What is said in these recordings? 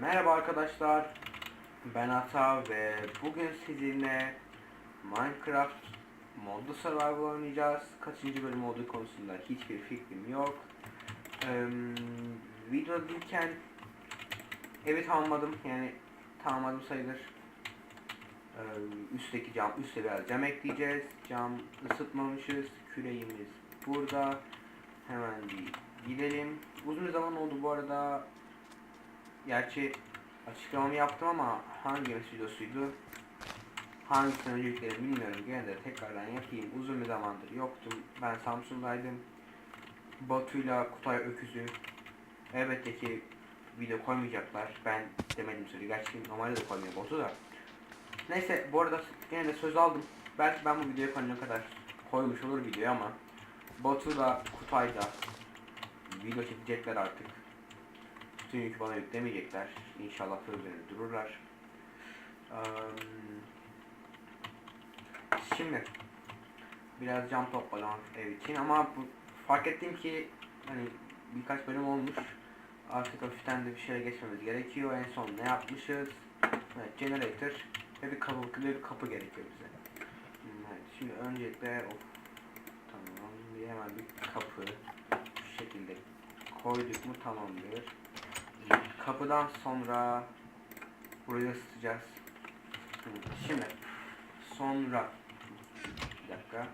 Merhaba arkadaşlar. Ben Ata ve bugün sizinle Minecraft modlu survival oynayacağız. Kaçıncı bölüm olduğu konusunda hiçbir fikrim yok. Ee, video değilken evi tamamladım. Yani tamamladım sayılır. Ee, üstteki cam, üstte biraz cam ekleyeceğiz. Cam ısıtmamışız. Küreğimiz burada. Hemen bir gidelim. Uzun bir zaman oldu bu arada. Gerçi açıklamamı yaptım ama hangi videosuydu? Hangisini önce yükledim bilmiyorum. Gene de tekrardan yapayım. Uzun bir zamandır yoktum. Ben Samsun'daydım. Batu'yla Kutay Öküz'ü elbette ki video koymayacaklar. Ben demedim söyle. Gerçi normalde de koymuyor Batu da. Neyse bu arada gene de söz aldım. Belki ben bu videoyu koyana kadar koymuş olur video ama Batu da Kutay da video çekecekler artık. Bütün yükü bana yüklemeyecekler. İnşallah sözlerini dururlar. Şimdi biraz cam topladım ev için ama bu, fark ettim ki hani birkaç bölüm olmuş. Artık hafiften de bir şeye geçmemiz gerekiyor. En son ne yapmışız? Evet, generator ve bir kapı, bir kapı gerekiyor bize. Hmm, Evet, şimdi öncelikle of, tamam bir hemen bir kapı şu şekilde koyduk mu tamamdır. Kapıdan sonra burayı ısıtacağız. Şimdi sonra bir dakika.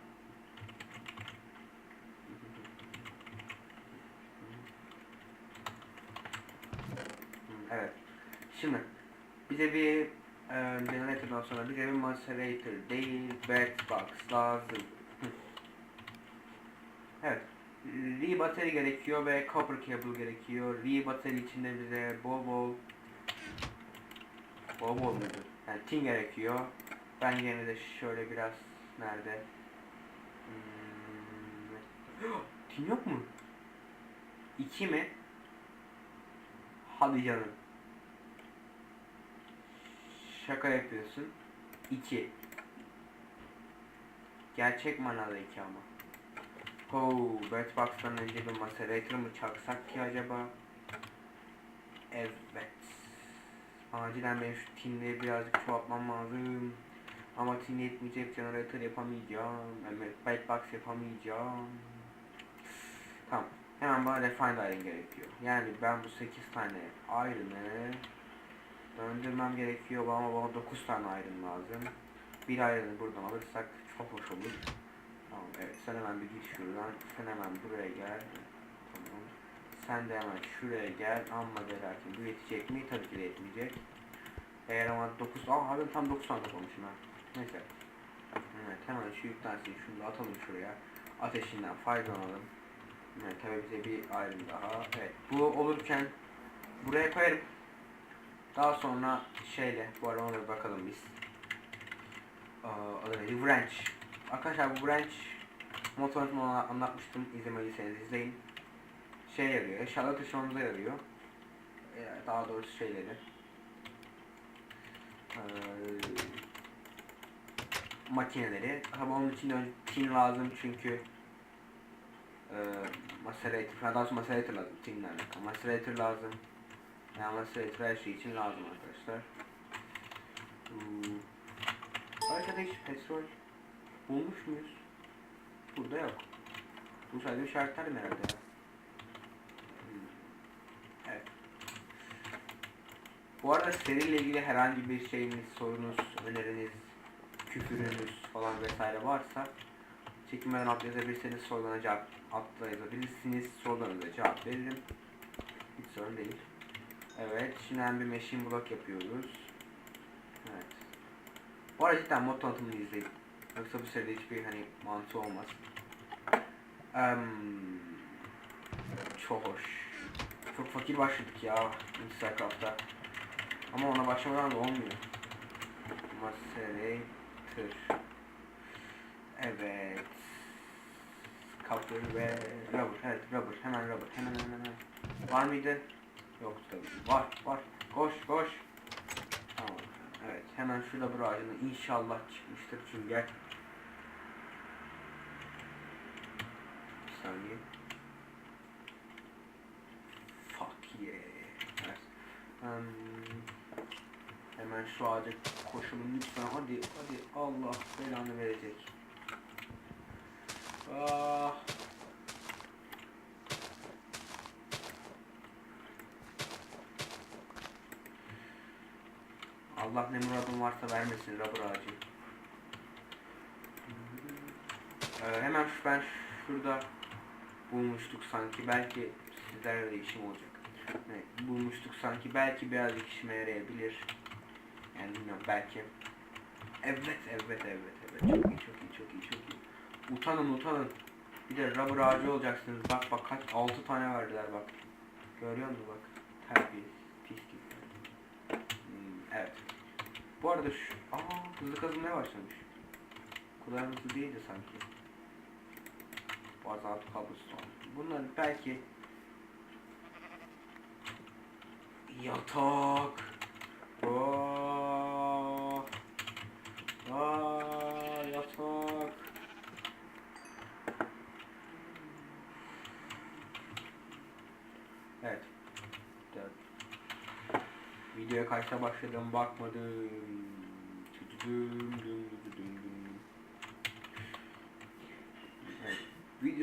Evet. Şimdi bize bir e, generator'dan sonra bize bir macerator değil box lazım. Re battery gerekiyor ve copper cable gerekiyor. Re battery içinde bize bol bol bol bol muydu? Yani tin gerekiyor. Ben yine de şöyle biraz nerede? Hmm. tin yok mu? İki mi? Hadi canım. Şaka yapıyorsun. İki. Gerçek manada iki ama. Oh, Batbox'tan önce bir Macerator mı çaksak ki acaba? Evet. Acilen benim şu tinleri birazcık çoğaltmam lazım. Ama tin yetmeyecek generator yapamayacağım. Evet, Batbox yapamayacağım. Tamam. Hemen bana refined iron gerekiyor. Yani ben bu 8 tane iron'ı döndürmem gerekiyor ama bana 9 tane iron lazım. Bir iron'ı buradan alırsak çok hoş olur. Tamam evet sen hemen bir git şuradan. Sen hemen buraya gel. Tamam. Sen de hemen şuraya gel. Amma ve lakin bu yetecek mi? Tabii ki de yetmeyecek. Eğer ama 9... Aa harbiden tam 9 tane olmuşum ha. Neyse. Evet hemen şu yük tanesini şunu da atalım şuraya. Ateşinden faydalanalım. Evet tabii bize bir ayrım daha. Evet bu olurken buraya koyarım. Daha sonra şeyle bu arada ona bakalım biz. Aa, adı neydi? Wrench. Arkadaşlar bu wrench motorunu anlatmıştım. İzlemediyseniz izleyin. Şey yarıyor. Eşyaları taşımamıza yarıyor. Ee, Daha doğrusu şeyleri. Ee, makineleri. Ama onun için de tin lazım çünkü e, macerator falan daha doğrusu macerator lazım. Tinle alakalı. Macerator lazım. Yani macerator her şey için lazım arkadaşlar. Hmm. Hiç petrol bulmuş muyuz? Burada yok. Bu sadece işaretler mi herhalde ya? Bu arada seriyle ilgili herhangi bir şeyiniz, sorunuz, öneriniz, küfürünüz falan vesaire varsa çekinmeden alt yazabilirseniz sorularına cevap atla yazabilirsiniz. Sorularınıza cevap veririm. Hiç sorun değil. Evet, şimdi hem bir machine block yapıyoruz. Evet. Bu arada cidden mod tanıtımını izleyin. Yoksa bu seride hiçbir hani mantığı olmaz. Em, çok hoş. Çok fakir başladık ya Instacraft'ta. Ama ona başlamadan da olmuyor. Macerator. Evet. Copper ve rubber. Evet rubber. Hemen rubber. Hemen hemen hemen. Var mıydı? Yoktu tabii. Var var. Koş koş. Tamam. Evet hemen şu rubber ağacını inşallah çıkmıştır çünkü gel. Saniye. Fuck yeah. Hmm, hemen şu ağaca koşalım lütfen hadi hadi Allah belanı verecek. Ah. Allah ne muradın varsa vermesin rubber ağacı. Ee, hemen ben şurada bulmuştuk sanki belki sizlerle de işim olacak. Evet, bulmuştuk sanki belki birazcık işime yarayabilir. Yani bilmiyorum belki. Evet evet evet evet çok iyi çok iyi çok iyi çok iyi. Utanın utanın. Bir de rubber ağacı olacaksınız. Bak bak kaç 6 tane verdiler bak. Görüyor musun bak. Terbiye pis gibi. Hmm, evet. Bu arada şu aa hızlı kazınmaya başlamış. Bu kadar hızlı sanki. Bazalt cobblestone. Bunlar belki yatak. Aa, aa, yatak. Evet. Dört. Videoya kaçta başladım bakmadım. Düm düm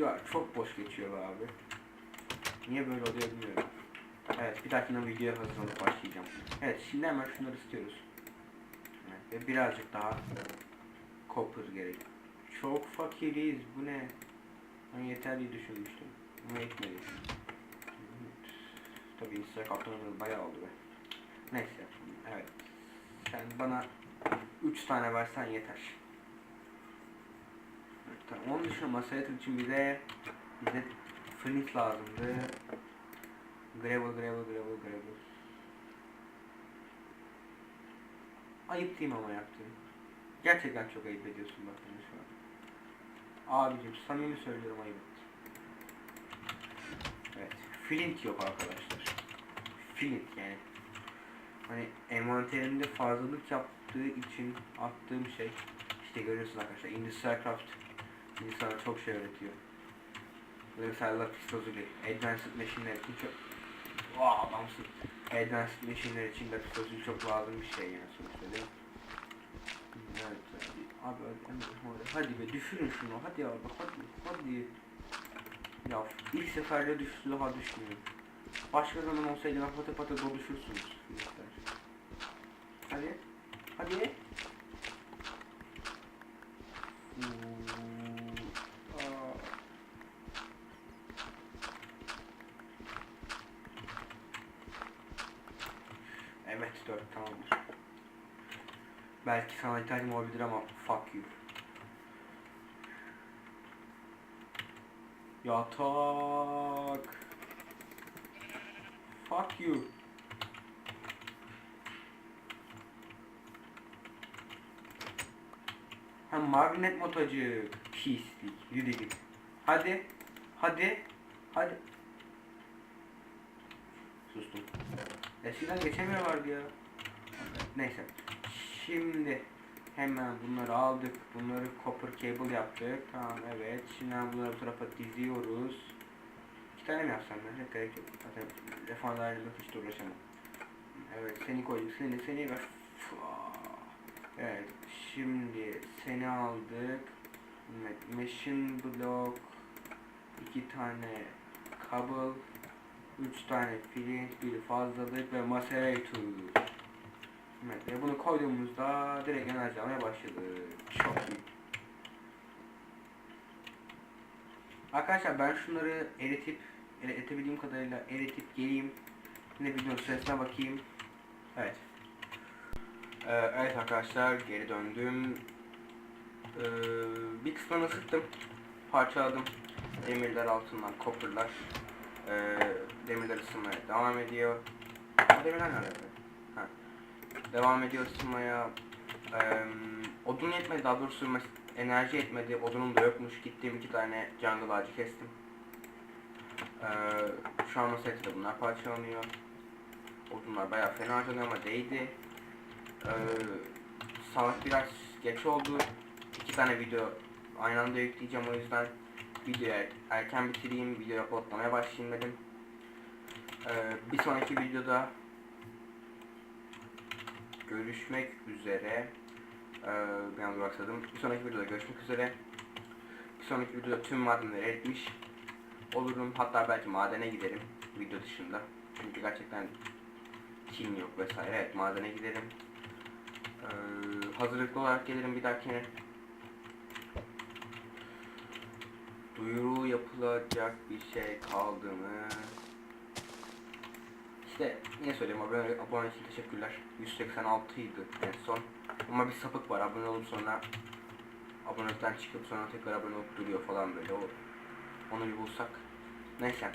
Video çok boş geçiyor abi. Niye böyle oluyor bilmiyorum. Evet bir dahakine videoya hazırlanıp başlayacağım. Evet şimdi hemen şunları istiyoruz. Evet, ve birazcık daha copper gerek. Çok fakiriz bu ne? Ben yeterli düşünmüştüm. Ama yetmedi. Tabii Instagram kaptanımız bayağı oldu be. Neyse evet. Sen bana 3 tane versen yeter. Tamam. Onun dışında masaya için bize bize flint lazımdı. Gravel, gravel, gravel, gravel. Ayıp değil ama yaptığın? Gerçekten çok ayıp ediyorsun bak şu an. Abicim samimi söylüyorum ayıp et. Evet. Flint yok arkadaşlar. Flint yani. Hani envanterimde fazlalık yaptığı için attığım şey işte görüyorsunuz arkadaşlar Industrial Craft insana çok şey öğretiyor. Mesela lapis lazuli, advanced machineler için çok Vaa adamsın. Advanced machineler için lapis lazuli çok lazım bir şey yani sonuçta değil mi? Evet abi, abi hadi, be düşürün şunu hadi abi hadi hadi. Ya ilk seferde düştü daha düşmüyor. Başka zaman olsaydı pata pata doluşursunuz. Sana ihtiyacım olabilir ama fuck you. Yatak. Fuck you. Ha magnet motacı. Pislik. Yürü git. Hadi. Hadi. Hadi. Sustum. Eskiden geçemiyorlardı ya. Neyse. Şimdi hemen bunları aldık. Bunları copper cable yaptık. Tamam evet. Şimdi bunları bu tarafa diziyoruz. İki tane mi yapsam ben? Hiç gerek yok. Zaten refanlarla hiç uğraşamam. Evet seni koyduk. Seni seni ve Evet. Şimdi seni aldık. Evet. Machine block. iki tane kabel. Üç tane flint, bir fazlalık ve macerator. Ve bunu koyduğumuzda direkt enerji almaya başladı. Çok iyi. Arkadaşlar ben şunları eritip, eritebildiğim kadarıyla eritip geleyim. Yine videonun süresine bakayım. Evet. Ee, evet arkadaşlar geri döndüm. Ee, bir kısmını ısıttım. Parçaladım. Demirler altından, copperlar. Ee, demirler ısınmaya devam ediyor. Demirler nerede? Ha. Devam ediyor ısınmaya. Ee, odun yetmedi daha doğrusu enerji yetmedi. Odunum da yokmuş. Gittim iki tane jungle ağacı kestim. Ee, şu an masaya da bunlar parçalanıyor. Odunlar bayağı fena harcanıyor ama değdi. Ee, saat biraz geç oldu. İki tane video aynı anda yükleyeceğim o yüzden videoyu er- erken bitireyim, video uploadlamaya başlayayım dedim. Ee, bir sonraki videoda görüşmek üzere. Ee, bir an duraksadım. Bir sonraki videoda görüşmek üzere. Bir sonraki videoda tüm madenleri eritmiş olurum. Hatta belki madene giderim video dışında. Çünkü gerçekten kim yok vesaire. Evet madene giderim. Ee, hazırlıklı olarak gelirim bir dahakine. Duyuru yapılacak bir şey kaldı mı? İşte yine söyleyeyim abone, abone için teşekkürler. 186 idi en son. Ama bir sapık var abone olup sonra abonelikten çıkıp sonra tekrar abone olup duruyor falan böyle. O, onu bir bulsak. Neyse.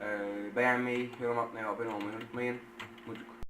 Ee, beğenmeyi, yorum atmayı, abone olmayı unutmayın. Mucuk.